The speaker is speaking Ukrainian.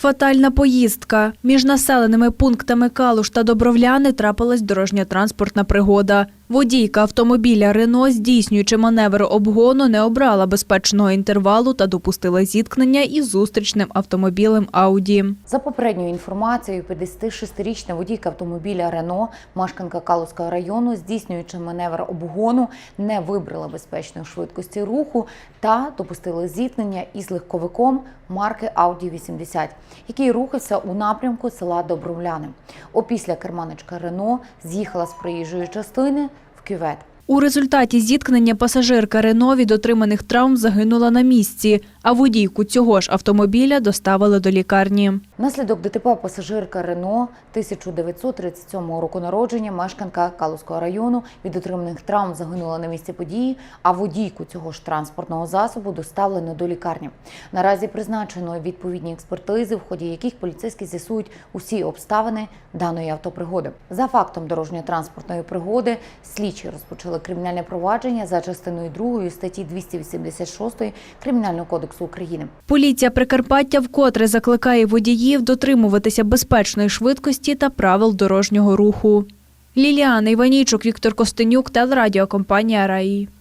Фатальна поїздка. Між населеними пунктами Калуш та Добровляни трапилась дорожньо-транспортна пригода. Водійка автомобіля Рено, здійснюючи маневр обгону, не обрала безпечного інтервалу та допустила зіткнення із зустрічним автомобілем Ауді. За попередньою інформацією, 56-річна водійка автомобіля Рено, мешканка Калузького району, здійснюючи маневр обгону, не вибрала безпечної швидкості руху та допустила зіткнення із легковиком марки Audi 80, який рухався у напрямку села Добровляни. Опісля керманичка Рено з'їхала з проїжджої частини кювет. У результаті зіткнення пасажирка Рено від отриманих травм загинула на місці, а водійку цього ж автомобіля доставили до лікарні. Внаслідок ДТП пасажирка Рено 1937 року народження, мешканка Калузького району від отриманих травм загинула на місці події, а водійку цього ж транспортного засобу доставлено до лікарні. Наразі призначено відповідні експертизи, в ході яких поліцейські з'ясують усі обставини даної автопригоди. За фактом дорожньо-транспортної пригоди слідчі розпочали кримінальне провадження за частиною 2 статті 286 Кримінального кодексу України. Поліція Прикарпаття вкотре закликає водіїв дотримуватися безпечної швидкості та правил дорожнього руху. Ліліана Іванічук, Віктор Костенюк, телерадіокомпанія Раї.